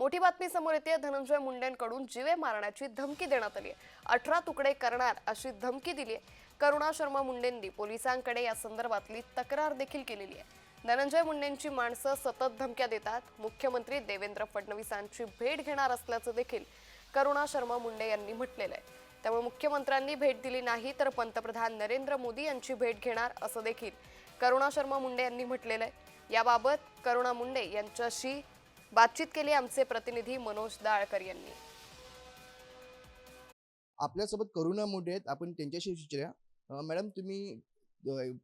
मोठी बातमी समोर येते. धनंजय मुंडेंकडून जिवे मारण्याची धमकी देण्यात आली आहे. अठरा तुकडे करणार अशी धमकी दिली आहे. करुणा शर्मा मुंडेंनी पोलिसांकडे या संदर्भातली तक्रार देखील केलेली आहे. धनंजय मुंडेंची माणसं सतत धमक्या देतात. मुख्यमंत्री देवेंद्र फडणवीसांची भेट घेणार असल्याचं देखील करुणा शर्मा मुंडे यांनी म्हटलेलं आहे. त्यामुळे मुख्यमंत्र्यांनी भेट दिली नाही तर पंतप्रधान नरेंद्र मोदी यांची भेट घेणार असं देखील करुणा शर्मा मुंडे यांनी म्हटलेलं आहे. याबाबत करुणा मुंडे यांच्याशी बातचीत केली आमचे प्रतिनिधी मनोज दाळकर यांनी. आपल्यासोबत करुणा मोठे आहेत. आपण त्यांच्याशी विचारूया. मॅडम तुम्ही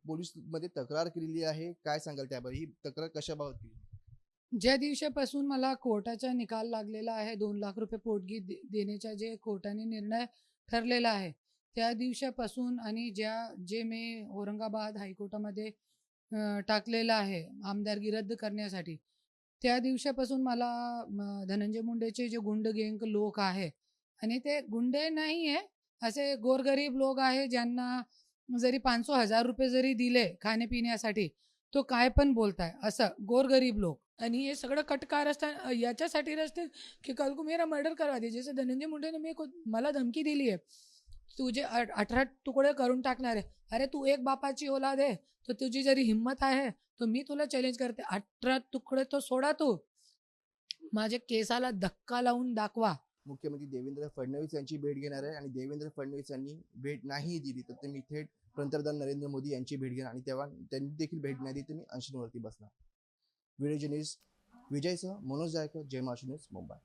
पोलीसमध्ये तक्रार केलेली आहे. काय सांगाल त्याबद्दल? ही तक्रार कशाबाबत केली? ज्या दिवसापासून मला कोर्टाचा निकाल लागलेला आहे दोन लाख रुपये पोटगी दे- देण्याचा जे कोर्टाने निर्णय ठरलेला आहे त्या दिवसापासून आणि ज्या जे मी औरंगाबाद हायकोर्टामध्ये टाकलेलं आहे आमदारगी रद्द करण्यासाठी त्या दिवसापासून मला धनंजय मुंडेचे जे गुंड गँग लोक आहे आणि ते गुंडे नाही आहे असे गोरगरीब लोक आहे ज्यांना जरी पाचशे हजार रुपये जरी दिले खाण्यापिण्यासाठी तो काय पण बोलताय असं गोरगरीब लोक. आणि हे सगळं कटकार असता याच्यासाठी रस्ते की कल को मेरा मर्डर करवा दे. जसं धनंजय मुंडेने मी मला धमकी दिली आहे तुझे अठरा तुकडे करून टाकणार. आहे अरे तू एक बापाची औलाद आहे तर तुझी जरी हिंमत आहे तर मी तुला चॅलेंज करते. अठरा तुकडे तो सोडा तू. माझ्या केसाला धक्का लावून दाखवा. मुख्यमंत्री देवेंद्र फडणवीस यांची भेट घेणार आहे आणि देवेंद्र फडणवीस यांनी भेट नाही दिली तर तुम्ही थेट पंतप्रधान नरेंद्र मोदी यांची भेट घेणार आणि तेव्हा त्यांनी देखील भेट नाही दिली तुम्ही अंशनवरती बसणार. व्हिडिओ जर्नलिस्ट विजयसह मनोज जायकर जय महाराष्ट्र न्यूज मुंबई.